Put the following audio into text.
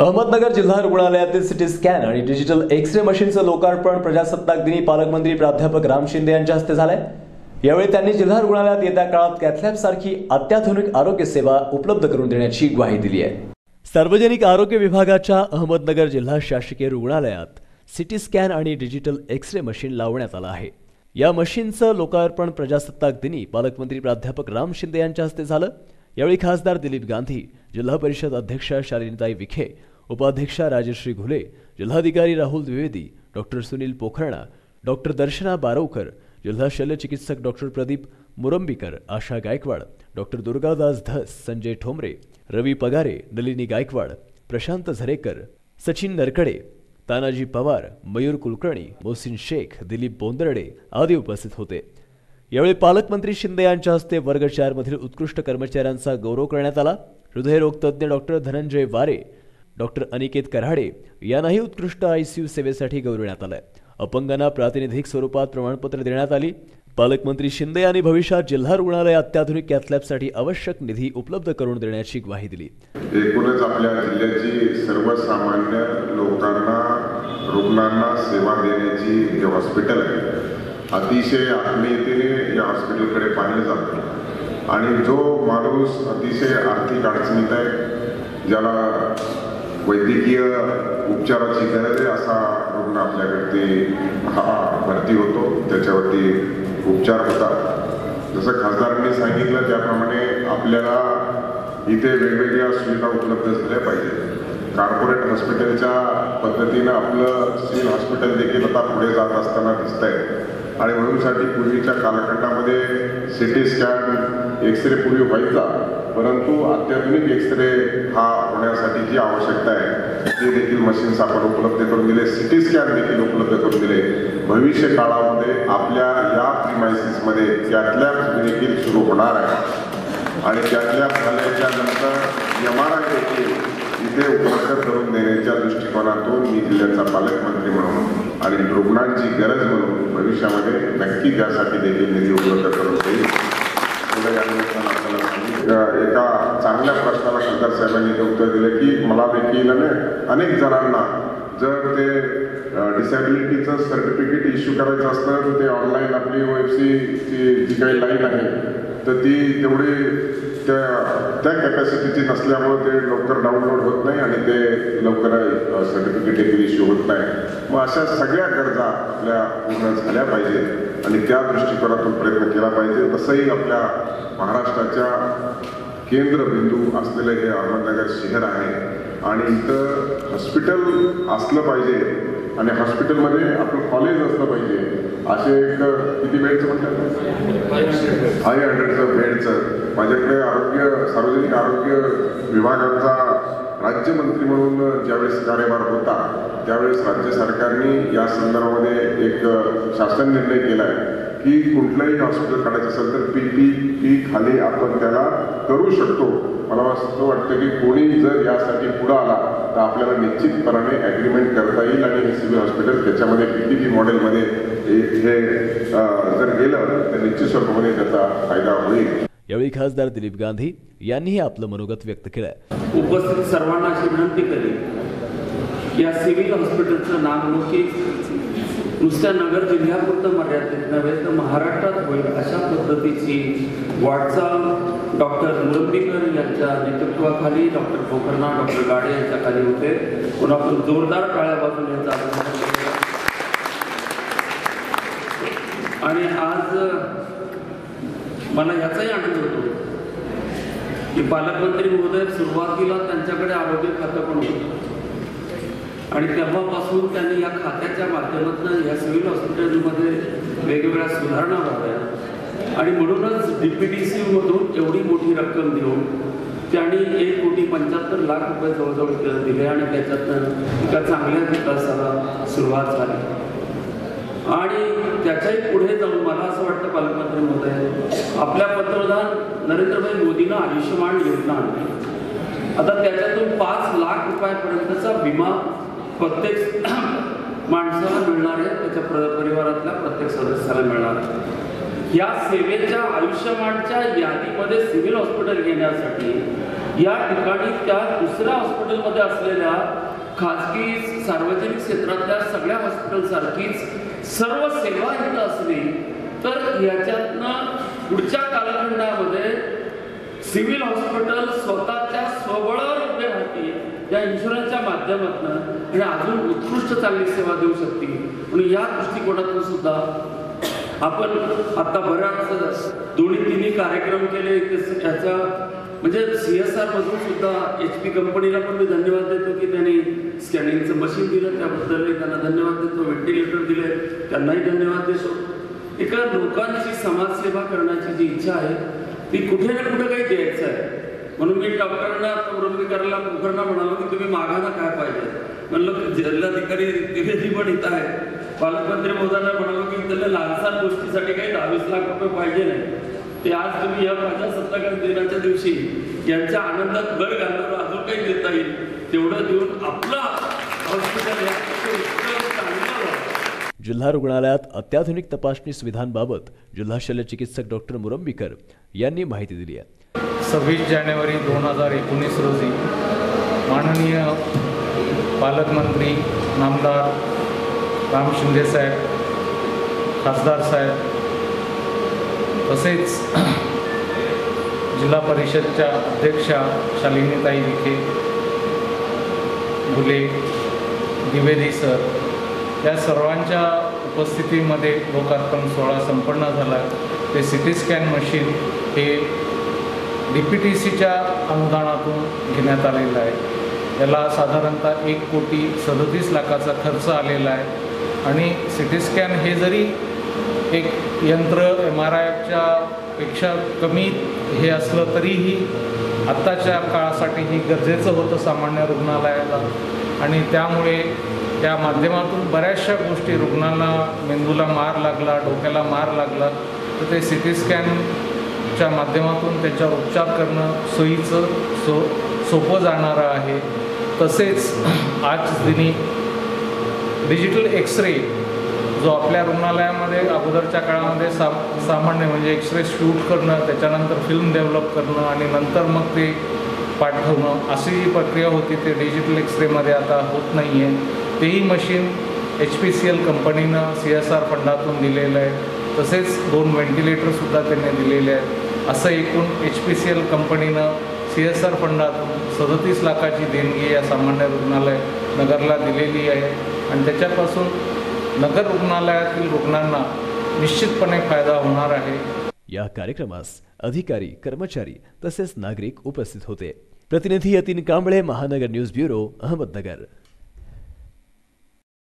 अहमदनगर जिल्हा रुग्णालयातील CT scan आणि डिजिटल एक्स रे मशीनचं लोकार्पण प्रजासत्ताक दिनी पालकमंत्री प्राध्यापक राम शिंदे यांच्या हस्ते झालंय. यावेळी त्यांनी जिल्हा रुग्णालयात येत्या काळात कॅथलॅब सारखी अत्याधुनिक आरोग्य सेवा उपलब्ध करून देण्याची ग्वाही दिली आहे सार्वजनिक आरोग्य विभागाच्या अहमदनगर जिल्हा शासकीय रुग्णालयात सिटी स्कॅन आणि डिजिटल एक्स रे मशीन लावण्यात आलं आहे. या मशीनचं लोकार्पण प्रजासत्ताक दिनी पालकमंत्री प्राध्यापक राम शिंदे यांच्या हस्ते झालं. यावेळी खासदार दिलीप गांधी जिल्हा परिषद अध्यक्षा शालिनीताई विखे उपाध्यक्षा राजश्री घुले जिल्हाधिकारी राहुल द्विवेदी डॉक्टर सुनील पोखरणा डॉक्टर दर्शना बारवकर जिल्हा शल्यचिकित्सक डॉक्टर प्रदीप मुरंबीकर आशा गायकवाड डॉक्टर दुर्गादास धस संजय ठोंबरे रवी पगारे नलिनी गायकवाड प्रशांत झरेकर सचिन नरकडे तानाजी पवार मयूर कुलकर्णी मोहसिन शेख दिलीप बोंदरडे आदी उपस्थित होते. यावेळी पालकमंत्री शिंदे यांच्या हस्ते वर्ग चारमधील उत्कृष्ट कर्मचाऱ्यांचा गौरव करण्यात आला. हृदयरोग तज्ज्ञ डॉक्टर धनंजय वारे डॉक्टर अनिकेत कराडे यांनाही उत्कृष्ट आयसीयू सेवेसाठी गौरवण्यात आलं अपंगांना प्रातिनिधिक स्वरूपात प्रमाणपत्र देण्यात आली. पालकमंत्री शिंदे यांनी भविष्यात जिल्हा रुग्णालय अत्याधुनिक कॅथलॅबसाठी आवश्यक निधी उपलब्ध करून देण्याची ग्वाही दिली. एकूणच आपल्या जिल्ह्याची सर्वसामान्य लोकांना रुग्णांना सेवा देण्याची जे हॉस्पिटल आहे अतिशय आत्मीयतेने या हॉस्पिटलकडे पाहिलं जातं. आणि जो माणूस अतिशय आर्थिक अडचणीत आहे ज्याला वैद्यकीय उपचाराची गरज आहे असा रुग्ण आपल्याकडे हा भरती होतो. त्याच्यावरती उपचार होतात. जसं खासदारांनी सांगितलं त्याप्रमाणे आपल्याला इथे वेगवेगळ्या सुविधा उपलब्ध झाल्या पाहिजेत. कॉर्पोरेट हॉस्पिटलच्या पद्धतीनं आपलं सिव्हिल हॉस्पिटल देखील आता पुढे जात असताना दिसत आहे आणि म्हणूनसाठी पूर्वीच्या कालखंडामध्ये सिटी स्कॅन एक्सरे पूर्वी व्हायचा परंतु अत्याधुनिक एक्सरे हा होण्यासाठी जी आवश्यकता आहे ते देखील मशीन्स आपण उपलब्ध करून दिले. सिटी स्कॅन देखील उपलब्ध करून दिले. भविष्य काळामध्ये आपल्या या प्रिमायसिसमध्ये त्यातल्या देखील सुरू होणार आहे आणि त्यातल्या झाल्याच्यानंतर एम आर आय देखील इथे उपलब्ध करून देण्याच्या दृष्टिकोनातून मी जिल्ह्याचा पालकमंत्री म्हणून आणि रुग्णांची गरज म्हणून भविष्यामध्ये नक्की त्यासाठी देखील निधी उपलब्ध करून देईल एका चांगल्या प्रश्नाला शंकर साहेबांनी उत्तर दिलं की मला देखील अनेक जणांना जर ते डिसॅबिलिटीचं सर्टिफिकेट इश्यू करायचं असतं तर ते ऑनलाईन आपली ओएफसीची जी काही लाईन आहे तर ती तेवढी त्या त्या कॅपॅसिटीची नसल्यामुळे ते लवकर डाउनलोड होत नाही आणि ते लवकर सर्टिफिकेट देखील इश्यू होत नाही. मग अशा सगळ्या गरजा आपल्या पूर्ण झाल्या पाहिजेत आणि त्या दृष्टिकोनातून प्रयत्न केला पाहिजे. तसंही आपल्या महाराष्ट्राच्या केंद्रबिंदू असलेलं हे अहमदनगर शहर आहे आणि इथं हॉस्पिटल असलं पाहिजे. आणि हॉस्पिटलमध्ये आपलं कॉलेज असलं पाहिजे. असे एक किती बेडचं म्हणतात फाय हंड्रेडचं बेडचं माझ्याकडे आरोग्य सार्वजनिक आरोग्य विभागाचा राज्यमंत्री म्हणून ज्यावेळेस कार्यभार होता त्यावेळेस राज्य सरकारने या संदर्भामध्ये एक शासन निर्णय केला आहे की कुठलंही हॉस्पिटल काढायचं असेल तर पी पी पी खाली आपण त्याला करू शकतो. मला असं वाटतं की कोणी जर यासाठी पुढं आला तर आपल्याला निश्चितपणाने ॲग्रीमेंट करता येईल आणि हे सिव्हिल हॉस्पिटल त्याच्यामध्ये पी पी मॉडेलमध्ये हे जर गेलं तर निश्चित स्वरूपामध्ये त्याचा फायदा होईल. यावेळी खासदार दिलीप गांधी यांनीही आपलं मनोगत व्यक्त केलंय. उपस्थित सर्वांना अशी विनंती करेन की या सिव्हिल हॉस्पिटलचं नामलौकिक नुसत्या नगर जिल्ह्यापुरतं मर्यादित नव्हे तर महाराष्ट्रात होईल अशा पद्धतीची वाटचाल डॉक्टर मुरंबीकर यांच्या नेतृत्वाखाली डॉक्टर पोखरणा डॉक्टर गाडे यांच्या खाली होते. पण आपण जोरदार टाळ्या वाजून यांचा आणि आज मला याचाही आनंद होतो की पालकमंत्री महोदय सुरुवातीला त्यांच्याकडे आरोग्य खातं पण होतं. आणि तेव्हापासून त्यांनी या खात्याच्या माध्यमातून या सिव्हिल हॉस्पिटलमध्ये वेगवेगळ्या सुधारणा व्हाव्या. आणि म्हणूनच डी पी डी सी मधून एवढी मोठी रक्कम देऊन त्यांनी एक कोटी पंच्याहत्तर लाख रुपये जवळजवळ दिले आणि त्याच्यातनं एका चांगल्या विकासाला सुरुवात झाली. आणि त्याच्याही पुढे जाऊन मला असं वाटतं पालकमंत्री महोदय आपल्या पंतप्रधान नरेंद्रभाई मोदींना आयुष्यमान योजना आणली. आता त्याच्यातून पाच लाख रुपयापर्यंतचा विमा प्रत्येक माणसाला मिळणार आहे त्याच्या प्र- परिवारातल्या प्रत्येक सदस्याला मिळणार आहे. या सेवेच्या आयुष्यमानच्या यादीमध्ये सिव्हिल हॉस्पिटल घेण्यासाठी या ठिकाणी त्या दुसऱ्या हॉस्पिटलमध्ये असलेल्या खाजगी सार्वजनिक क्षेत्रातल्या सगळ्या हॉस्पिटलसारखीच सर्व सेवा इथं असली तर याच्यातनं पुढच्या कालखंडामध्ये सिव्हिल हॉस्पिटल स्वतःच्या स्वबळावर उभे या इन्शुरन्सच्या माध्यमातून आणि अजून उत्कृष्ट चांगली सेवा देऊ शकतील म्हणून या दृष्टिकोनातून सुद्धा आपण आता बऱ्याच दोन्ही तिन्ही कार्यक्रम केले त्याचा म्हणजे सी एस आरमधून सुद्धा एच पी कंपनीला पण मी धन्यवाद देतो की त्यांनी स्कॅनिंगचं मशीन दिलं त्याबद्दलही त्यांना धन्यवाद देतो व्हेंटिलेटर दिले त्यांनाही धन्यवाद देतो. एका लोकांची समाजसेवा करण्याची जी इच्छा आहे ती कुठे ना कुठे काही द्यायचं आहे. म्हणून मी डॉक्टरांना मुरंबीकरला मुखर्ना म्हणालो की तुम्ही मागाना काय पाहिजे? म्हणलं जिल्हाधिकारी द्विवेदी पण इथं आहे पालकमंत्री महोदयांना म्हणालो की त्याला लहानसहान गोष्टीसाठी काही दहावीस लाख रुपये पाहिजे नाही. ते आज तुम्ही या प्रजासत्ताक दिनाच्या दिवशी यांच्या आनंदात भर घालणार अजून काही देता येईल तेवढं देऊन आपला हॉस्पिटल जिल्हा रुग्णालयात अत्याधुनिक तपासणी सुविधांबाबत जिल्हा शल्यचिकित्सक डॉक्टर मुरंबीकर यांनी माहिती दिली आहे. सव्वीस जानेवारी दोन हजार एकोणीस रोजी माननीय पालकमंत्री नामदार राम शिंदेसाहेब खासदार साहेब तसेच जिल्हा परिषदच्या अध्यक्षा शालिनीताई विखे फुले द्विवेदी सर या सर्वांच्या उपस्थितीमध्ये लोकार्पण सोहळा संपन्न झाला. ते सी टी स्कॅन मशीन हे डी पी टी सीच्या अनुदानातून घेण्यात आलेलं आहे. याला साधारणतः एक कोटी सदतीस लाखाचा खर्च आलेला आहे. आणि सी टी स्कॅन हे जरी एक यंत्र एम आर आयच्या पेक्षा कमी हे असलं तरीही आत्ताच्या काळासाठी ही गरजेचं होतं सामान्य रुग्णालयाला. आणि त्यामुळे त्या माध्यमातून बऱ्याचशा गोष्टी रुग्णांना मेंदूला मार लागला डोक्याला मार लागला. तर ते सी टी स्कॅन च्या माध्यमातून त्याच्यावर उपचार करणं सोयीचं सो सोपं जाणारं आहे. तसेच आज दिनी डिजिटल एक्सरे जो आपल्या रुग्णालयामध्ये अगोदरच्या काळामध्ये सा सामान्य म्हणजे एक्सरे शूट करणं त्याच्यानंतर फिल्म डेव्हलप करणं आणि नंतर मग ते पाठवणं अशी जी प्रक्रिया होती ते डिजिटल एक्सरेमध्ये आता होत नाही आहे तेही machine H P C L कंपनीनं सी एस आर फंडातून दिलेलं आहे. तसेच दोन व्हेंटिलेटरसुद्धा त्यांनी दिलेले आहेत. असं एकूण एच पी सी एल कंपनीनं सी एस आर फंडातून सदतीस लाखाची देणगी या सामान्य रुग्णालय नगरला दिलेली आहे. आणि त्याच्यापासून नगर रुग्णालयातील रुग्णांना निश्चितपणे फायदा होणार आहे. या कार्यक्रमास अधिकारी कर्मचारी तसेच नागरिक उपस्थित होते. प्रतिनिधी यतीन कांबळे महानगर न्यूज ब्युरो अहमदनगर.